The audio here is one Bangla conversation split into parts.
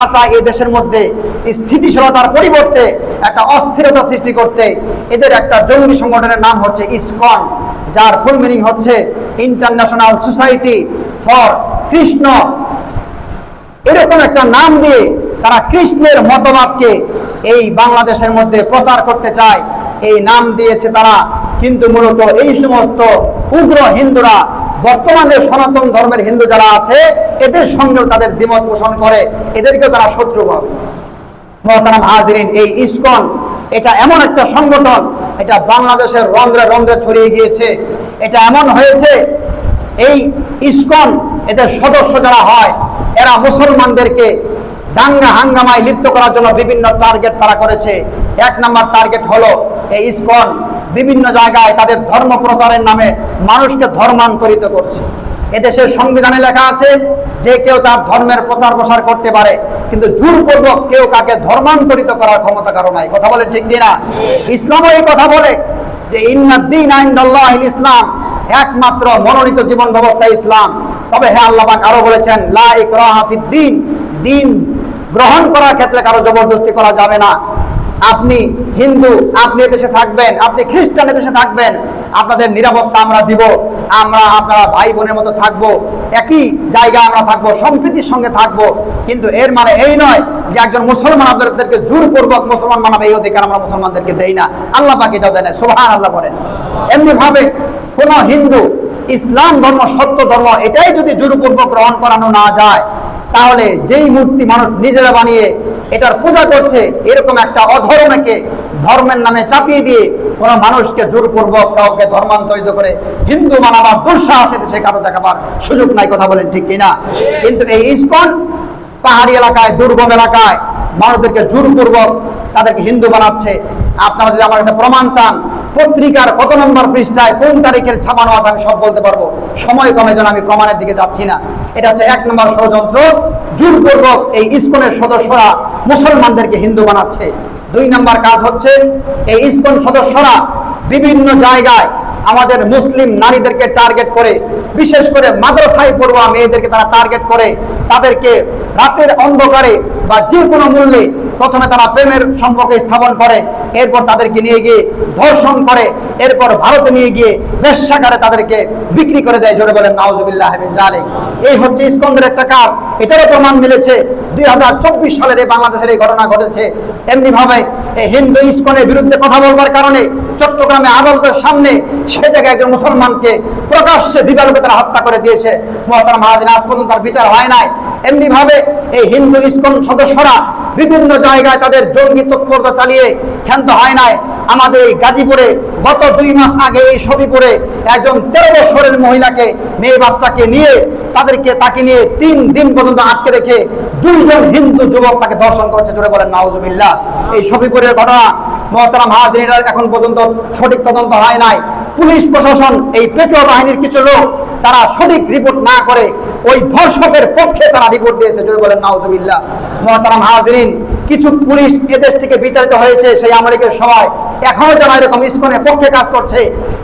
চায় এই দেশের মধ্যে স্থিতিশীলতার পরিবর্তে একটা অস্থিরতা সৃষ্টি করতে। এদের একটা জঙ্গি সংগঠনের নাম হচ্ছে ইসকন, যার ফুল মিনিং হচ্ছে ইন্টারন্যাশনাল সোসাইটি ফর কৃষ্ণ এরকম একটা নাম দিয়ে তারা কৃষ্ণের মতবাদকে এই বাংলাদেশের মধ্যে প্রচার করতে চায়। এই নাম দিয়েছে তারা কিন্তু মূলত এই সমস্ত উগ্র হিন্দুরা বর্তমানে সনাতন ধর্মের হিন্দু যারা আছে, এদের সঙ্গেও তাদের দ্বিমত পোষণ করে, এদেরকেও তারা শত্রু ভাবে হাজিরিন, এই ইসকন, এটা এমন একটা সংগঠন, এটা বাংলাদেশের রন্ধ্রে রন্ধ্রে ছড়িয়ে গিয়েছে। এটা এমন হয়েছে, এই ইসকন, এদের সদস্য যারা হয়, এরা মুসলমানদেরকে দাঙ্গা হাঙ্গামায় লিপ্ত করার জন্য বিভিন্ন টার্গেট তারা করেছে। এক নম্বর টার্গেট হলো এই ইসকন। বিভিন্ন জায়গায় তাদের ধর্ম প্রচারের নামে মানুষকে ধর্মান্তরিত করছে। এদেশের সংবিধানে লেখা আছে, যে কেউ তার ধর্মের প্রচার প্রসার করতে পারে, কিন্তু জোরপূর্বক কেউ কাকে ধর্মান্তরিত করার ক্ষমতা কারও নাই। কথা বলে ঠিক কিনা? ইসলামও এই কথা বলে যে ইন্নাদ্দিন আইন্দাল্লাহ ইসলাম একমাত্র মনোনীত জীবন ব্যবস্থা ইসলাম। তবে হ্যাঁ আল্লাহ পাক আরও বলেছেন, লা দিন গ্রহণ করার ক্ষেত্রে কারও জবরদস্তি করা যাবে না। আপনি হিন্দু, আপনি এদেশে থাকবেন, আপনি খ্রিস্টান এদেশে থাকবেন, আপনাদের নিরাপত্তা আমরা দিব, আমরা আপনারা ভাই বোনের মতো থাকব, একই জায়গায় আমরা থাকব, সম্প্রীতির সঙ্গে থাকব। কিন্তু এর মানে এই নয় যে একজন মুসলমান আপনাদেরকে জোরপূর্বক মুসলমান মানাবে, এই অধিকার আমরা মুসলমানদেরকে দেই না। আল্লাহ পাক এটাও দেয় না সোহান আল্লাহ বলেন। এমনি ভাবে কোন হিন্দু ইসলাম, ধর্ম, সত্য, ধর্ম এটাই যদি জোরপূর্বক গ্রহণ করানো না যায়, তাহলে যেই মূর্তি মানুষ নিজেরা বানিয়ে এটার পূজা করছে এরকম একটা অধর্মকে ধর্মের নামে চাপিয়ে দিয়ে কোনো মানুষকে জোরপূর্বক কাউকে ধর্মান্তরিত করে হিন্দু মানাবার দুঃসাহস এদেশে কারও দেখাবার সুযোগ নাই, কথা বলেন ঠিক কিনা? কিন্তু এই ইস্কন পাহাড়ি এলাকায়, দুর্গম এলাকায় মানুষদেরকে জোরপূর্বক তাদেরকে হিন্দু বানাচ্ছে। আপনারা যদি আমার কাছে প্রমাণ চান, পত্রিকার কত নম্বর পৃষ্ঠায় কোন তারিখের ছাপানো আছে আমি সব বলতে পারব। সময় কমে যেন আমি প্রমাণের দিকে যাচ্ছি না। এটা হচ্ছে এক নম্বর ষড়যন্ত্র। জোরপূর্বক এই ইস্কনের সদস্যরা মুসলমানদেরকে হিন্দু বানাচ্ছে। দুই নম্বর কাজ হচ্ছে, এই ইস্কন সদস্যরা বিভিন্ন জায়গায় আমাদের মুসলিম নারীদেরকে টার্গেট করে, বিশেষ করে মাদ্রাসায় পড়ুয়া মেয়েদেরকে তারা টার্গেট করে, তাদেরকে রাতের অন্ধকারে বা যে কোনো মূল্যে প্রথমে তারা প্রেমের সম্পর্কে স্থাপন করে, এরপর তাদেরকে নিয়ে গিয়ে ধর্ষণ করে, এরপর ভারতে নিয়ে গিয়ে বেশ্যাকারে তাদেরকে বিক্রি করে দেয়, জোরে বলেন নাওজুবিল্লাহ জালে এই হচ্ছে ইস্কন্দের একটা কাজ এটারও প্রমাণ মিলেছে, দুই সালের এই বাংলাদেশের এই ঘটনা ঘটেছে। এমনি ভাবে এই হিন্দু ইস্কনের বিরুদ্ধে কথা বলবার কারণে চট্টগ্রামে আদালতের সামনে সে জায়গায় একজন মুসলমানকে প্রকাশ্যে দিবালোকে তারা হত্যা করে দিয়েছে। মহাতারা মহাজিন আজ পর্যন্ত তার বিচার হয় নাই। এমনি ভাবে এই হিন্দু ইস্কন সদস্যরা বিভিন্ন জায়গায় তাদের জঙ্গি তৎপরতা চালিয়ে ক্ষান্ত হয় নাই। আমাদের এই গাজীপুরে গত দুই মাস আগে এই শফিপুরে একজন তেরো বছরের মহিলাকে, মেয়ে বাচ্চাকে নিয়ে তাদেরকে, তাকে নিয়ে তিন দিন পর্যন্ত আটকে রেখে দুইজন হিন্দু যুবক তাকে দর্শন করেছে জোরে বলেন, নাউজুবিল্লাহ। এই শফিপুরের ঘটনা মহতারাম হাজরিরা এখন পর্যন্ত সঠিক তদন্ত হয় নাই। পুলিশ প্রশাসন এই পেট্রোল বাহিনীর কিছু লোক, তারা সঠিক রিপোর্ট না করে ওই ধর্ষকের পক্ষে তারা রিপোর্ট দিয়েছে। জোরে বলেন, নাউজুবিল্লাহ। মহতারাম হাজরিন, কিছু পুলিশ এদেশ থেকে বিতাড়িত হয়েছে সেই আমেরিকার সময়। এখনও যারা এরকম ইস্কনের পক্ষে কাজ করছে,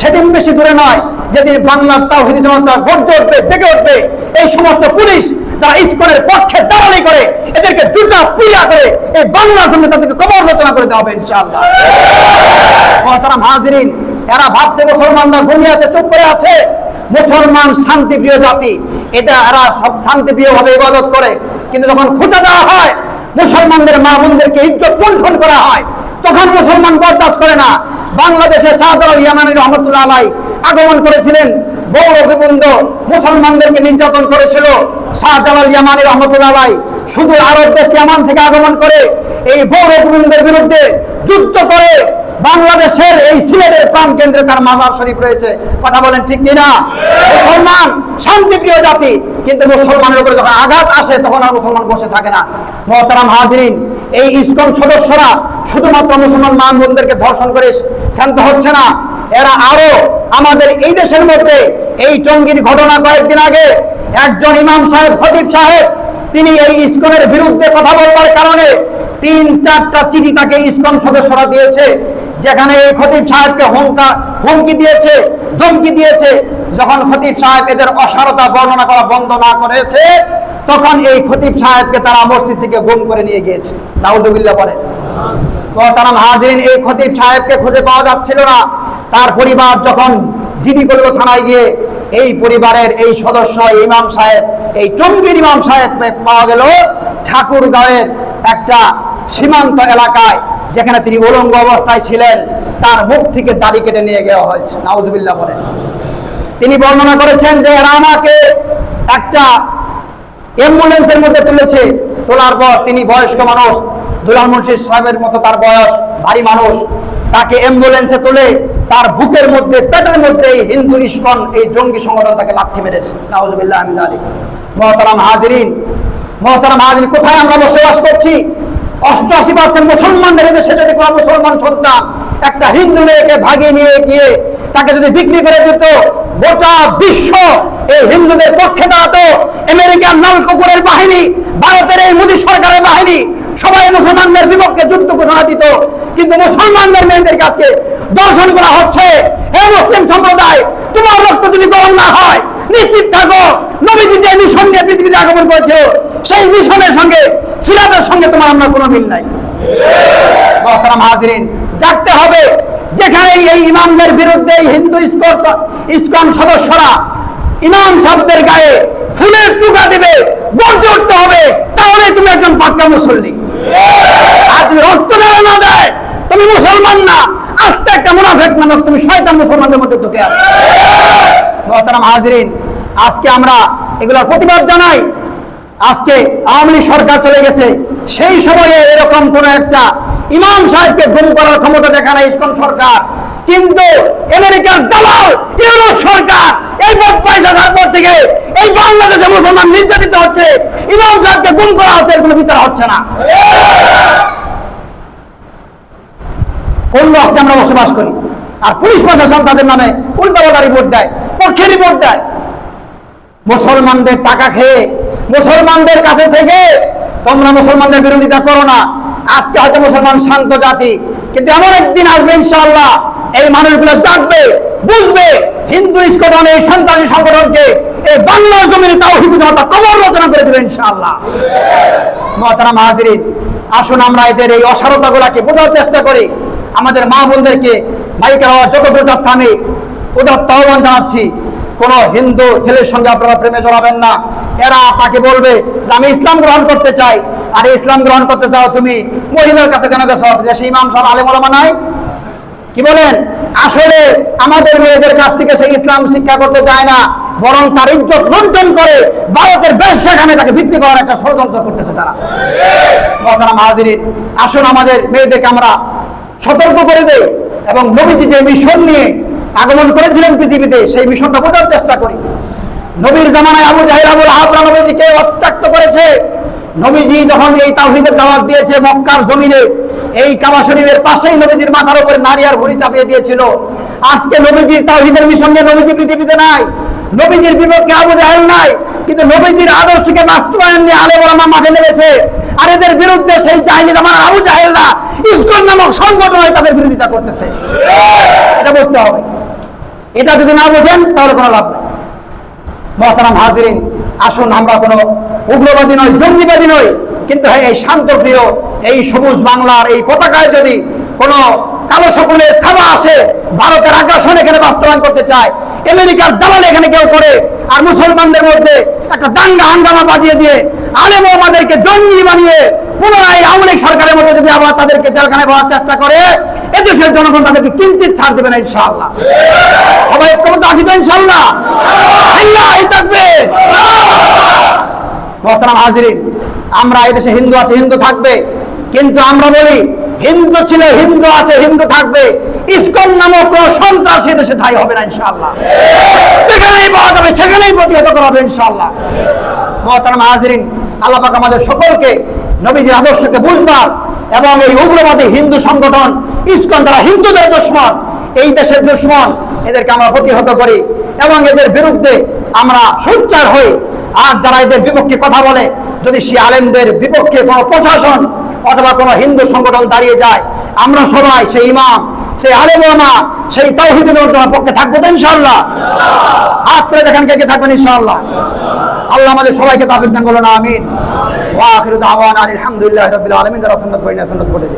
সেদিন বেশি দূরে নয়, যেদিন বাংলার তাওহিদি জনতা গর্জে উঠবে, জেগে উঠবে, এই সমস্ত পুলিশ যারা ইস্কনের পক্ষে দাঁড়ানি করে, এদেরকে জুতা পিয়া করে, এই বাংলার জন্য তাদেরকে কবর রচনা করে দেওয়া হবে ইনশাআল্লাহ। মহতারাম হাজরিন, এরা ভাবছে মুসলমানরা ঘুমিয়ে আছে, চুপ করে আছে। মুসলমান শান্তিপ্রিয় জাতি, এটা এরা সব শান্তিপ্রিয় ভাবে ইবাদত করে। কিন্তু যখন খোঁচা দেওয়া হয়, মুসলমানদের মা বোনদেরকে ইজ্জত লুণ্ঠন করা হয়, তখন মুসলমান বরদাস্ত করে না। বাংলাদেশের শাহজালাল ইয়ামানি রহমতুল্লাহ আলাই আগমন করেছিলেন। বৌর গোবিন্দ মুসলমানদেরকে নির্যাতন করেছিল। শাহজালাল ইয়ামানি রহমতুল্লাহ আলাই শুধু আরব দেশ, ইয়ামান থেকে আগমন করে। এই বৌর গোবিন্দের বিরুদ্ধে যুদ্ধ করে। বাংলাদেশের এই সিলেটের প্রাণ কেন্দ্রে তার মাজার শরীফ রয়েছে। কথা বলেন ঠিক কিনা? মুসলমান শান্তিপ্রিয় জাতি, কিন্তু মুসলমানের উপরে যখন আঘাত আসে, তখন আর মুসলমান বসে থাকে না। মহতারাম হাজরিন, এই ইসকন সদস্যরা শুধুমাত্র মুসলমান মান বোনদেরকে ধর্ষণ করে ক্ষান্ত হচ্ছে না। এরা আরও আমাদের এই দেশের মধ্যে এই টঙ্গির ঘটনা কয়েকদিন আগে একজন ইমাম সাহেব, খতিব সাহেব, তিনি এই ইসকনের বিরুদ্ধে কথা বলবার কারণে তিন চারটা চিঠি তাকে ইসকন সদস্যরা দিয়েছে। যেখানে এই খতিব সাহেবকে হুমকা, হুমকি দিয়েছে, ধমকি দিয়েছে, যখন খতিব সাহেব এদের অসারতা বর্ণনা করা বন্ধ না করেছে, তখন এই খতিব সাহেবকে তারা মসজিদ থেকে গুম করে নিয়ে গিয়েছে। নাউজুবিল্লাহ বলেন মহতারাম হাজিরিন, এই খতিব সাহেবকে খুঁজে পাওয়া যাচ্ছিল না। তার পরিবার যখন জিডি করল থানায় গিয়ে এই পরিবারের এই সদস্য, ইমাম সাহেব, এই টঙ্গীর ইমাম সাহেব পাওয়া গেল ঠাকুরগাঁওয়ের একটা সীমান্ত এলাকায়। যেখানে তিনি উলঙ্গ অবস্থায় ছিলেন, তার মুখ থেকে দাড়ি কেটে নিয়ে যাওয়া হয়েছে। নাউজুবিল্লাহ বলেন। তিনি বর্ণনা করেছেন যে এরা আমাকে একটা অ্যাম্বুলেন্সের মধ্যে তুলেছে। তোলার পর তিনি বয়স্ক মানুষ, দুলাল মুন্সি সাহেবের মতো তার বয়স, ভারী মানুষ। তাকে অ্যাম্বুলেন্সে তুলে তার বুকের মধ্যে, পেটের মধ্যে এই হিন্দু ইস্কন এই জঙ্গি সংগঠন তাকে লাথি মেরেছে। নাউজুবিল্লাহ আমিন আলী মহতারাম হাজরিন। মহতারাম হাজরিন, কোথায় আমরা বসবাস করছি? অষ্টআশি পার্সেন্ট মুসলমানদের দেশে যদি কোনো মুসলমান সন্তান একটা হিন্দু মেয়েকে ভাগিয়ে নিয়ে গিয়ে তাকে যদি বিক্রি করে দিত, গোটা বিশ্ব এই হিন্দুদের পক্ষে দাঁড়াতো। আমেরিকার লাল কুকুরের বাহিনী, ভারতের এই মোদী সরকারের বাহিনী সবাই মুসলমানদের বিপক্ষে যুদ্ধ ঘোষণা দিত। কিন্তু মুসলমানদের মেয়েদের কাছে দর্শন করা হচ্ছে। হে মুসলিম সম্প্রদায়, তোমার রক্ত যদি গরম না হয় নিশ্চিত থাকো। নবীজি যে মিশন পৃথিবীতে আগমন করেছিল সেই মিশনের সঙ্গে, সিরাতের সঙ্গে তোমার আমরা কোনো মিল নাই। হাজরিন, জাগতে হবে। যেখানে এই ইমামদের বিরুদ্ধে এই হিন্দু ইস্কন সদস্যরা ইমাম শব্দের গায়ে ফুলের টুকা দেবে, গর্জে উঠতে হবে। তাহলে তুমি একজন পাক্কা মুসল্লি। আর যদি রক্ত দেওয়া না দেয় তুমি মুসলমান না। আস্তে একটা মুনাফেক নামক তুমি শয়তান মুসলমানদের মধ্যে ঢুকে আসো। মহতারাম হাজরিন, আজকে আমরা এগুলোর প্রতিবাদ জানাই। আজকে আওয়ামী লীগ সরকার চলে গেছে। সেই সময়ে এরকম কোন একটা ইমাম সাহেবকে গুম করার ক্ষমতা দেখায় না ইসকন সরকার। কিন্তু আমেরিকার দালাল, ইউরোপ সরকার এই পয়সা আসার পর থেকে এই বাংলাদেশে মুসলমান নির্যাতিত হচ্ছে। ইমাম সাহেবকে গুম করা হচ্ছে কোনো বিচার হচ্ছে না। কোন রাষ্ট্রে আমরা বসবাস করি? আর পুলিশ প্রশাসন তাদের নামে উল্টাপাল্টা রিপোর্ট দেয়। পক্ষে রিপোর্ট দেয় মুসলমানদের টাকা খেয়ে, মুসলমানদের কাছে থেকে তোমরা মুসলমানদের বিরোধিতা করো না। আজকে হয়তো মুসলমান শান্ত জাতি, কিন্তু এমন একদিন আসবে ইনশাআল্লাহ, এই মানুষগুলো জাগবে, বুঝবে, হিন্দু ইস্কটন এই সন্ত্রাসী সংগঠনকে, এই বাংলার জমিনে তাও হিন্দু জনতা কবর রচনা করে দেবে ইনশাআল্লাহ। মহতারাম হাজিরিন, আসুন আমরা এদের এই অসারতাগুলাকে বোঝার চেষ্টা করি। আমাদের মা বোনদেরকে মাইকের হওয়া যত প্রচার থামে আহ্বান জানাচ্ছি, কোন হিন্দু ছেলের সঙ্গে আপনারা প্রেমে জড়াবেন না। এরা আপনাকে বলবে যে, আমি ইসলাম গ্রহণ করতে চাই। আর ইসলাম গ্রহণ করতে চাও তুমি মহিলার কাছে কেন গেছো? দেশে ইমাম, সব আলেম নাই? কি বলেন? আসলে আমাদের মেয়েদের কাছ থেকে সেই ইসলাম শিক্ষা করতে চায় না, বরং তার ইজ্জত লুণ্ঠন করে ভারতের বেশ সেখানে তাকে বিক্রি করার একটা ষড়যন্ত্র করতেছে তারা। মহতারাম হাজিরিন, আসুন আমাদের মেয়েদেরকে আমরা সতর্ক করে দেই এবং নবীজি যে মিশন নিয়ে আগমন করেছিলেন পৃথিবীতে, সেই মিশনটা বোঝার চেষ্টা করি। নবীর জামানায় আবু জাহির আবুল আহবরা নবীজিকে অত্যাক্ত করেছে। নবীজি যখন এই তাওহীদের দাওয়াত দিয়েছে মক্কার জমিনে, এই কাবা শরীফের পাশেই নবীজির মাথার উপরে নারী আর ভুড়ি চাপিয়ে দিয়েছিল। আজকে নবীজির তাওহীদের মিশন নিয়ে নবীজি পৃথিবীতে নাই। নবীজির বিপক্ষে আবু জাহেল নাই, কিন্তু নবীজির আদর্শকে বাস্তবায়ন নিয়ে আলে বলামা মাঠে নেমেছে। আর এদের বিরুদ্ধে সেই জাহিলি জামানার আবু জাহেলরা ইসকন নামক সংগঠন তাদের বিরোধিতা করতেছে। এটা বুঝতে হবে। এটা যদি না বোঝেন, তাহলে কোনো লাভ নেই। মহতারাম হাজিরিন, আসুন, আমরা কোনো উগ্রবাদী নয় জঙ্গিবাদী নই, কিন্তু হ্যাঁ এই শান্তপ্রিয় এই সবুজ বাংলার এই পতাকায় যদি কোনো কালো সকলের থাবা আসে, ভারতের আগ্রাসন এখানে বাস্তবায়ন করতে চায়, আমেরিকার দালাল এখানে কেউ করে, আর মুসলমানদের মধ্যে একটা দাঙ্গা হাঙ্গামা বাজিয়ে দিয়ে আলেম আমাদেরকে জঙ্গি বানিয়ে পুনরায় আওয়ামী সরকারের মধ্যে যদি আবার তাদেরকে জেলখানে পাওয়ার চেষ্টা করে এদেশের জনগণ তাদেরকে কিঞ্চিত ছাড় দেবে না, ইনশাআল্লাহ। সবাই ঐক্যমত আসি তো, ইনশাআল্লাহ? আল্লাহ থাকবে। মহতারাম হাজিরিন, আমরা এদেশে হিন্দু আছে, হিন্দু থাকবে। কিন্তু আমরা বলি, হিন্দু ছিল, হিন্দু আছে, হিন্দু থাকবে। ইসকন নামক কোন সন্ত্রাসী দেশে ঠাই হবে না, ইনশাআল্লাহ। যেখানেই পাওয়া যাবে, সেখানেই প্রতিহত করা হবে, ইনশাআল্লাহ। মহতারাম হাজিরিন, আল্লাহ পাক আমাদের সকলকে নবীজির আদর্শকে বুঝবার এবং এই উগ্রবাদী হিন্দু সংগঠন, ইস্কন তারা হিন্দুদের দুশ্মন, এই দেশের দুশ্মন এদেরকে আমরা প্রতিহত করি এবং এদের বিরুদ্ধে আমরা সোচ্চার হই। আর যারা এদের বিপক্ষে কথা বলে, যদি সে আলেমদের বিপক্ষে কোনো প্রশাসন অথবা কোনো হিন্দু সংগঠন দাঁড়িয়ে যায়, আমরা সবাই সেই ইমাম, সেই আলেমা সেই তাওহিদের পক্ষে থাকব তো ইনশাল্লাহ হাত করে দেখেন কে কে থাকবেন ইনশাল্লাহ আল্লাহ আমাদের সবাইকে তাফিক দান না আমিন। وآخر دعوانا الحمد لله رب العالمين. درس سنت پڑھنے سنت پڑھنے